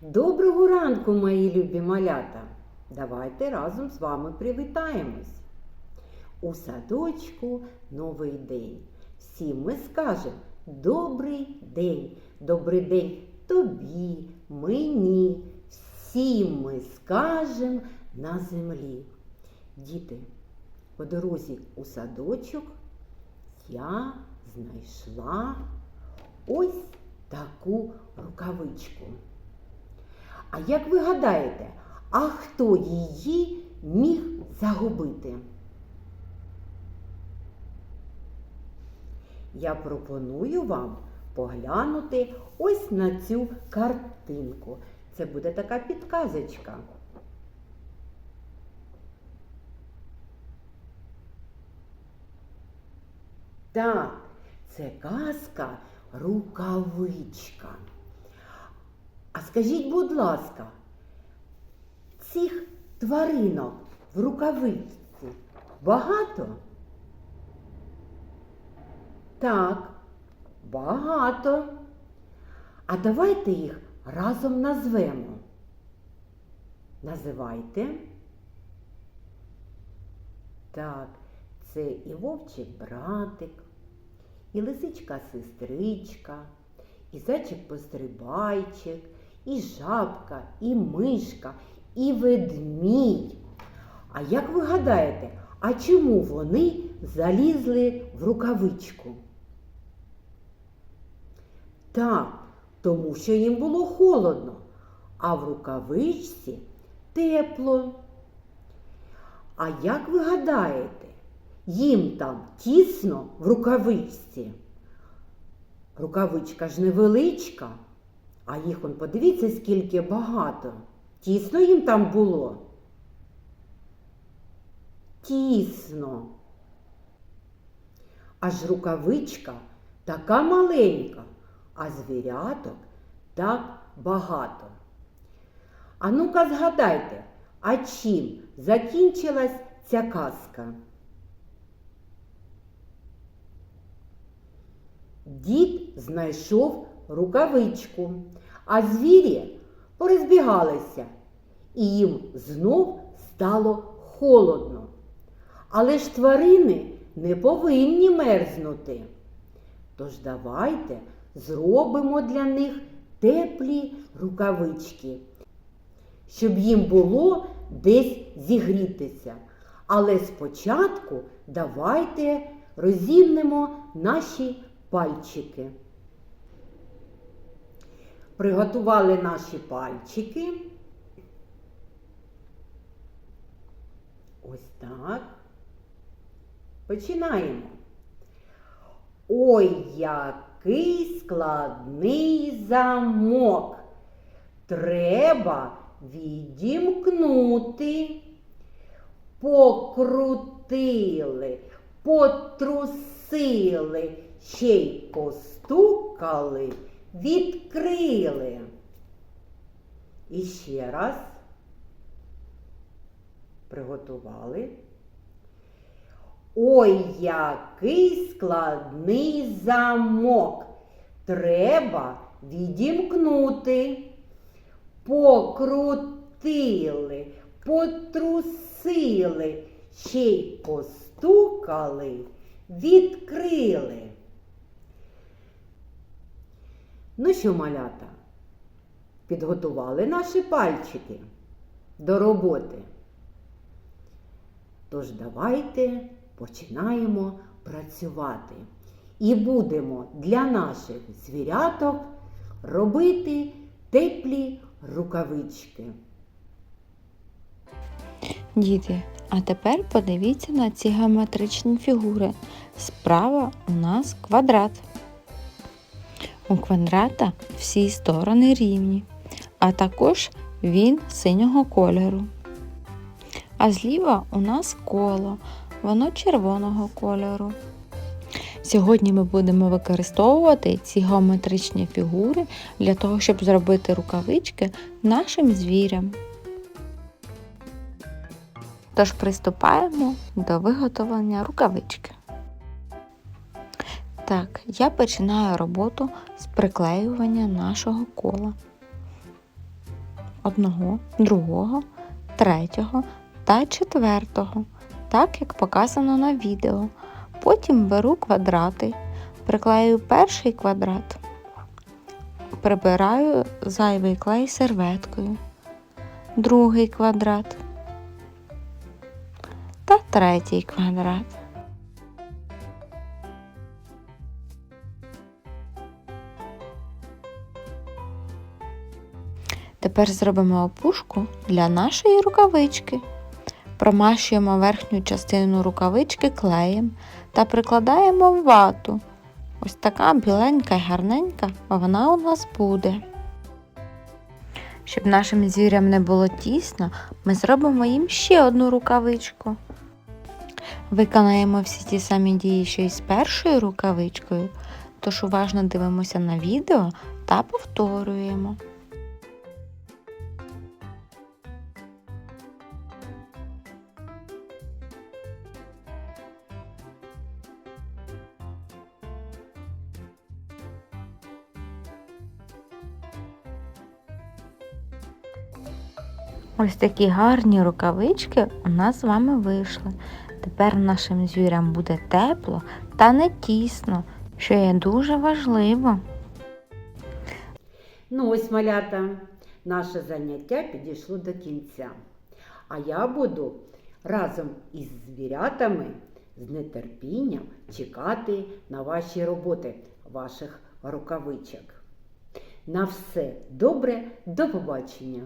Доброго ранку, мої любі малята! Давайте разом з вами привітаємось. У садочку новий день. Всім ми скажемо добрий день, добрий день тобі, мені, всім ми скажемо на землі. Діти, по дорозі у садочок я знайшла ось таку рукавичку. А як ви гадаєте, а хто її міг загубити? Я пропоную вам поглянути ось на цю картинку. Це буде така підказочка. Так, це казка рукавичка. А скажіть, будь ласка, цих тваринок в рукавичці багато? Так, багато. А давайте їх разом назвемо. Називайте. Так, це і вовчик братик, і лисичка сестричка, і зайчик пострибайчик, і жабка, і мишка, і ведмідь. А як ви гадаєте, а чому вони залізли в рукавичку? Так, тому що їм було холодно, а в рукавичці тепло. А як ви гадаєте, їм там тісно в рукавичці? Рукавичка ж невеличка, а їх он подивіться, скільки багато. Тісно їм там було. Тісно. Аж рукавичка така маленька, а звіряток так багато. А ну-ка згадайте, а чим закінчилась ця казка? Дід знайшов рукавичку, а звірі порозбігалися, і їм знов стало холодно. Але ж тварини не повинні мерзнути. Тож давайте зробимо для них теплі рукавички, щоб їм було десь зігрітися. Але спочатку давайте розімнемо наші пальчики. Приготували наші пальчики. Ось так. Починаємо. Ой, який складний замок. Треба відімкнути. Покрутили, потрусили, ще й постукали, відкрили. І ще раз приготували. Ой, який складний замок. Треба відімкнути. Покрутили, потрусили, ще й постукали, відкрили. Ну що, малята, підготували наші пальчики до роботи. Тож давайте починаємо працювати і будемо для наших звіряток робити теплі рукавички. Діти, а тепер подивіться на ці геометричні фігури. Справа у нас квадрат. У квадрата всі сторони рівні, а також він синього кольору. А зліва у нас коло, воно червоного кольору. Сьогодні ми будемо використовувати ці геометричні фігури для того, щоб зробити рукавички нашим звірям. Тож приступаємо до виготовлення рукавички. Так, я починаю роботу з приклеювання нашого кола. одного, другого, третього та четвертого, так як показано на відео. Потім беру квадрати, приклею перший квадрат, прибираю зайвий клей серветкою, другий квадрат та третій квадрат. Тепер зробимо опушку для нашої рукавички. Промащуємо верхню частину рукавички клеєм та прикладаємо в вату. Ось така біленька і гарненька вона у нас буде. Щоб нашим звірям не було тісно, ми зробимо їм ще одну рукавичку. Виконаємо всі ті самі дії, що і з першою рукавичкою, тож уважно дивимося на відео та повторюємо. Ось такі гарні рукавички у нас з вами вийшли. Тепер нашим звірям буде тепло та не тісно, що є дуже важливо. Ну ось, малята, наше заняття підійшло до кінця. А я буду разом із звірятами з нетерпінням чекати на ваші роботи, ваших рукавичок. На все добре, до побачення!